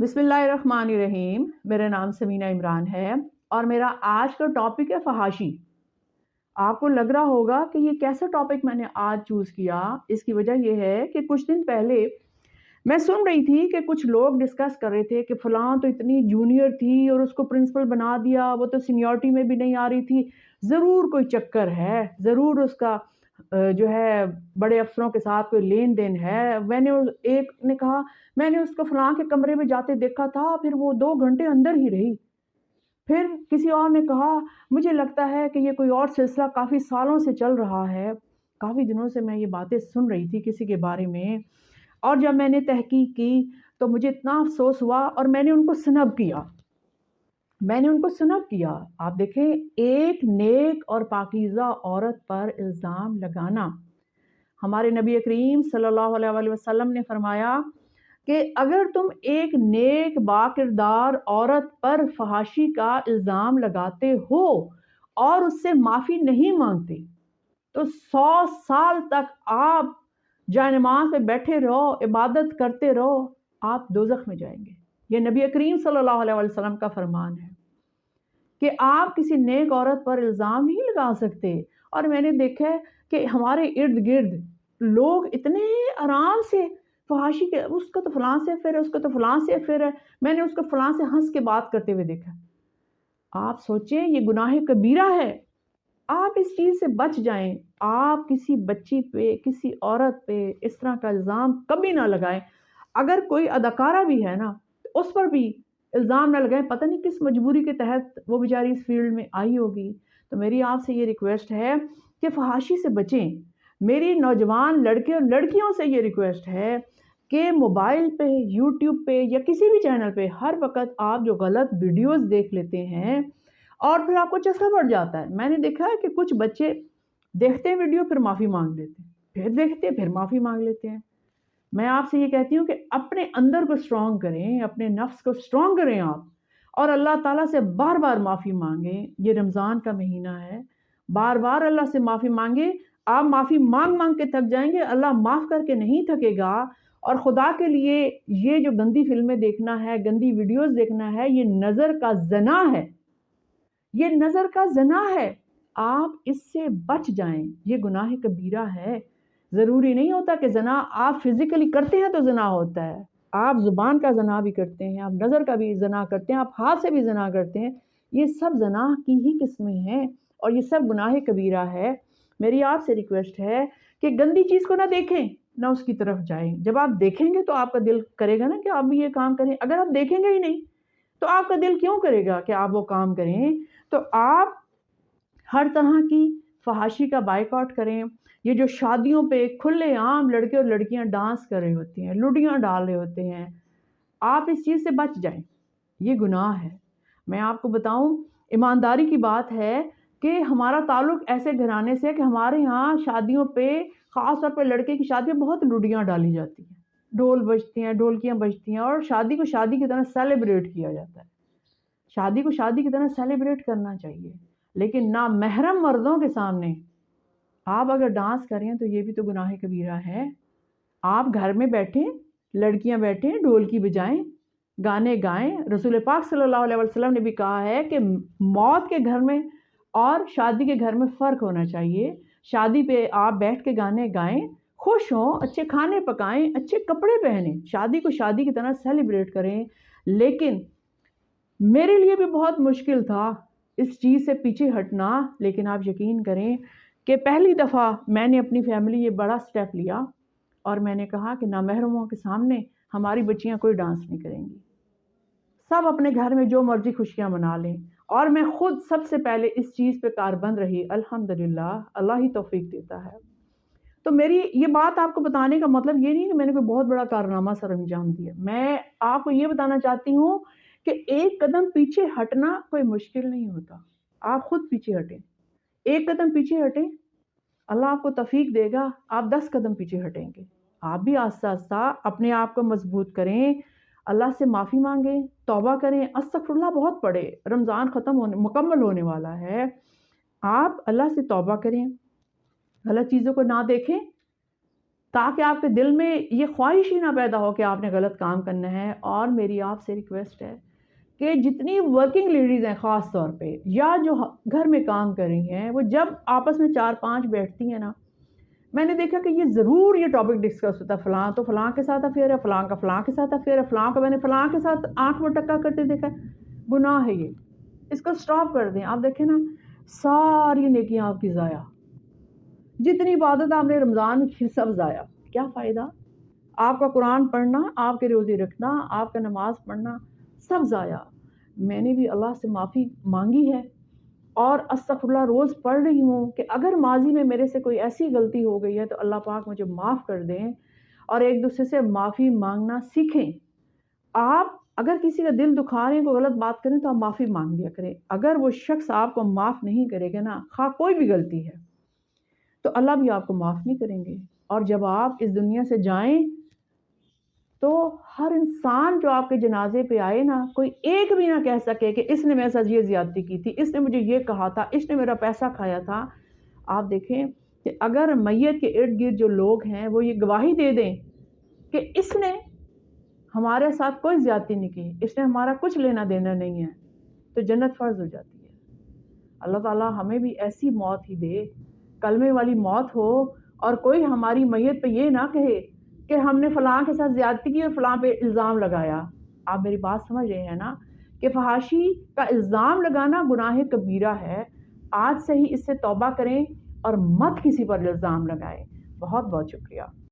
بسم اللہ الرحمن الرحیم۔ میرا نام سمینہ عمران ہے اور میرا آج کا ٹاپک ہے فحاشی۔ آپ کو لگ رہا ہوگا کہ یہ کیسا ٹاپک میں نے آج چوز کیا۔ اس کی وجہ یہ ہے کہ کچھ دن پہلے میں سن رہی تھی کہ کچھ لوگ ڈسکس کر رہے تھے کہ فلاں تو اتنی جونیئر تھی اور اس کو پرنسپل بنا دیا، وہ تو سینیورٹی میں بھی نہیں آ رہی تھی۔ ضرور کوئی چکر ہے، ضرور اس کا جو ہے بڑے افسروں کے ساتھ کوئی لین دین ہے۔ میں نے ایک نے کہا، میں نے اس کو فلاں کے کمرے میں جاتے دیکھا تھا، پھر وہ دو گھنٹے اندر ہی رہی۔ پھر کسی اور نے کہا، مجھے لگتا ہے کہ یہ کوئی اور سلسلہ کافی سالوں سے چل رہا ہے۔ کافی دنوں سے میں یہ باتیں سن رہی تھی کسی کے بارے میں۔ اور جب میں نے تحقیق کی تو مجھے اتنا افسوس ہوا اور میں نے ان کو سنب کیا۔ میں نے ان کو سنب کیا۔ آپ دیکھیں، ایک نیک اور پاکیزہ عورت پر الزام لگانا۔ ہمارے نبی کریم صلی اللہ علیہ وسلم نے فرمایا کہ اگر تم ایک نیک با کردار عورت پر فحاشی کا الزام لگاتے ہو اور اس سے معافی نہیں مانگتے، تو سو سال تک آپ جائے نماز پہ بیٹھے رہو، عبادت کرتے رہو، آپ دوزخ میں جائیں گے۔ یہ نبی کریم صلی اللہ علیہ وسلم کا فرمان ہے کہ آپ کسی نیک عورت پر الزام نہیں لگا سکتے۔ اور میں نے دیکھا ہے کہ ہمارے ارد گرد لوگ اتنے آرام سے فحاشی کے اس کا تو فلاں سے پھر ہے اس کا تو فلاں سے پھر۔ ہے میں نے اس کو فلاں سے ہنس کے بات کرتے ہوئے دیکھا۔ آپ سوچیں، یہ گناہ کبیرہ ہے۔ آپ اس چیز سے بچ جائیں۔ آپ کسی بچی پہ، کسی عورت پہ اس طرح کا الزام کبھی نہ لگائیں۔ اگر کوئی اداکارہ بھی ہے نا اس پر بھی الزام نہ لگائیں۔ پتہ نہیں کس مجبوری کے تحت وہ بیچاری اس فیلڈ میں آئی ہوگی۔ تو میری آپ سے یہ ریکویسٹ ہے کہ فحاشی سے بچیں۔ میری نوجوان لڑکے اور لڑکیوں سے یہ ریکویسٹ ہے کہ موبائل پہ، یوٹیوب پہ یا کسی بھی چینل پہ ہر وقت آپ جو غلط ویڈیوز دیکھ لیتے ہیں اور پھر آپ کو چسکا پڑ جاتا ہے۔ میں نے دیکھا ہے کہ کچھ بچے دیکھتے ہیں ویڈیو پھر معافی مانگ لیتے ہیں۔ پھر دیکھتے ہیں، پھر معافی مانگ لیتے ہیں۔ میں آپ سے یہ کہتی ہوں کہ اپنے اندر کو اسٹرانگ کریں، اپنے نفس کو اسٹرانگ کریں آپ۔ اور اللہ تعالیٰ سے بار بار معافی مانگیں۔ یہ رمضان کا مہینہ ہے۔ بار بار اللہ سے معافی مانگیں۔ آپ معافی مانگ مانگ کے تھک جائیں گے۔ اللہ معاف کر کے نہیں تھکے گا۔ اور خدا کے لیے یہ جو گندی فلمیں دیکھنا ہے، گندی ویڈیوز دیکھنا ہے، یہ نظر کا زنا ہے۔ یہ نظر کا زنا ہے۔ آپ اس سے بچ جائیں۔ یہ گناہ کبیرہ ہے۔ ضروری نہیں ہوتا کہ زنا آپ فزیکلی کرتے ہیں تو زنا ہوتا ہے۔ آپ زبان کا زنا بھی کرتے ہیں، آپ نظر کا بھی زنا کرتے ہیں، آپ ہاتھ سے بھی زنا کرتے ہیں۔ یہ سب زنا کی ہی قسمیں ہیں اور یہ سب گناہ کبیرہ ہے۔ میری آپ سے ریکویسٹ ہے کہ گندی چیز کو نہ دیکھیں، نہ اس کی طرف جائیں۔ جب آپ دیکھیں گے تو آپ کا دل کرے گا نا کہ آپ بھی یہ کام کریں۔ اگر آپ دیکھیں گے ہی نہیں، تو آپ کا دل کیوں کرے گا کہ آپ وہ کام کریں؟ تو آپ ہر طرح کی فحاشی کا بائک آؤٹ کریں، یہ جو شادیوں پہ کھلے عام لڑکے اور لڑکیاں ڈانس کر رہے ہوتے ہیں، لڈیاں ڈال رہے ہوتے ہیں، آپ اس چیز سے بچ جائیں۔ یہ گناہ ہے۔ میں آپ کو بتاؤں، ایمانداری کی بات ہے کہ ہمارا تعلق ایسے گھرانے سے ہے کہ ہمارے یہاں شادیوں پہ، خاص طور پہ لڑکے کی شادی میں بہت لڈیاں ڈالی جاتی ہیں۔ ڈھول بجتی ہیں، ڈھولکیاں بجتی ہیں اور شادی کو شادی کی طرح سیلیبریٹ کیا جاتا ہے۔ شادی کو شادی کی طرح سیلیبریٹ کرنا چاہیے۔ لیکن نہ محرم مردوں کے سامنے۔ آپ اگر ڈانس کریں تو یہ بھی تو گناہ کبیرہ ہے۔ آپ گھر میں بیٹھیں، لڑکیاں بیٹھیں، ڈھولکی بجائیں، گانے گائیں۔ رسول پاک صلی اللہ علیہ وسلم نے بھی کہا ہے کہ موت کے گھر میں اور شادی کے گھر میں فرق ہونا چاہیے۔ شادی پہ آپ بیٹھ کے گانے گائیں، خوش ہوں، اچھے کھانے پکائیں، اچھے کپڑے پہنیں۔ شادی کو شادی کی طرح سیلیبریٹ کریں۔ لیکن میرے لیے بھی بہت مشکل تھا۔ اس چیز سے پیچھے ہٹنا، لیکن آپ یقین کریں کہ پہلی دفعہ میں نے اپنی فیملی یہ بڑا سٹیپ لیا اور میں نے کہا کہ نامحرموں کے سامنے ہماری بچیاں کوئی ڈانس نہیں کریں گی۔ سب اپنے گھر میں جو مرضی خوشیاں منا لیں۔ اور میں خود سب سے پہلے اس چیز پہ کاربند رہی۔ الحمد للہ اللہ ہی توفیق دیتا ہے۔ تو میری یہ بات آپ کو بتانے کا مطلب یہ نہیں کہ میں نے کوئی بہت بڑا کارنامہ سر انجام دیا۔ میں آپ کو یہ بتانا چاہتی ہوں کہ ایک قدم پیچھے ہٹنا کوئی مشکل نہیں ہوتا۔ آپ خود پیچھے ہٹیں۔ ایک قدم پیچھے ہٹیں، اللہ آپ کو تفیق دے گا، آپ دس قدم پیچھے ہٹیں گے۔ آپ بھی آہستہ آہستہ اپنے آپ کو مضبوط کریں، اللہ سے معافی مانگیں، توبہ کریں۔ استغفر اللہ بہت پڑے رمضان ختم ہونے، مکمل ہونے والا ہے۔ آپ اللہ سے توبہ کریں، غلط چیزوں کو نہ دیکھیں، تاکہ آپ کے دل میں یہ خواہش ہی نہ پیدا ہو کہ آپ نے غلط کام کرنا ہے۔ اور میری آپ سے ریکویسٹ ہے کہ جتنی ورکنگ لیڈیز ہیں خاص طور پہ، یا جو گھر میں کام کر رہی ہیں، وہ جب آپس میں چار پانچ بیٹھتی ہیں نا، میں نے دیکھا کہ یہ ضرور یہ ٹاپک ڈسکس ہوتا ہے فلاں تو فلاں کے ساتھ افیئر ہے، فلاں کا فلاں کے ساتھ افیئر ہے، فلاں کا میں نے فلاں کے ساتھ آنکھ میں ٹکا کرتے دیکھا ہے، گناہ ہے یہ۔ اس کو سٹاپ کر دیں۔ آپ دیکھیں نا، ساری نیکیاں آپ کی ضائع۔ جتنی عبادت آپ نے رمضان میں کی، سب ضائع۔ کیا فائدہ؟ آپ کا قرآن پڑھنا، آپ کے روزی رکھنا، آپ کا نماز پڑھنا سب ضائع۔ میں نے بھی اللہ سے معافی مانگی ہے اور استغفر اللہ روز پڑھ رہی ہوں کہ اگر ماضی میں میرے سے کوئی ایسی غلطی ہو گئی ہے تو اللہ پاک مجھے معاف کر دیں اور ایک دوسرے سے معافی مانگنا سیکھیں۔ آپ اگر کسی کا دل دکھا رہے ہیں، کوئی غلط بات کریں تو آپ معافی مانگ دیا کریں۔ اگر وہ شخص آپ کو معاف نہیں کرے گا نا، خواہ کوئی بھی غلطی ہے، تو اللہ بھی آپ کو معاف نہیں کریں گے۔ اور جب آپ اس دنیا سے جائیں تو ہر انسان جو آپ کے جنازے پہ آئے نا، کوئی ایک بھی نہ کہہ سکے کہ اس نے میرے ساتھ یہ زیادتی کی تھی، اس نے مجھے یہ کہا تھا، اس نے میرا پیسہ کھایا تھا۔ آپ دیکھیں کہ اگر میت کے ارد گرد جو لوگ ہیں وہ یہ گواہی دے دیں کہ اس نے ہمارے ساتھ کوئی زیادتی نہیں کی، اس نے ہمارا کچھ لینا دینا نہیں ہے، تو جنت فرض ہو جاتی ہے۔ اللہ تعالیٰ ہمیں بھی ایسی موت ہی دے، کلمے والی موت ہو اور کوئی ہماری میت پہ یہ نہ کہے کہ ہم نے فلاں کے ساتھ زیادتی کی اور فلاں پہ الزام لگایا۔ آپ میری بات سمجھ رہے ہیں نا کہ فحاشی کا الزام لگانا گناہ کبیرہ ہے۔ آج سے ہی اس سے توبہ کریں اور مت کسی پر الزام لگائیں۔ بہت بہت شکریہ۔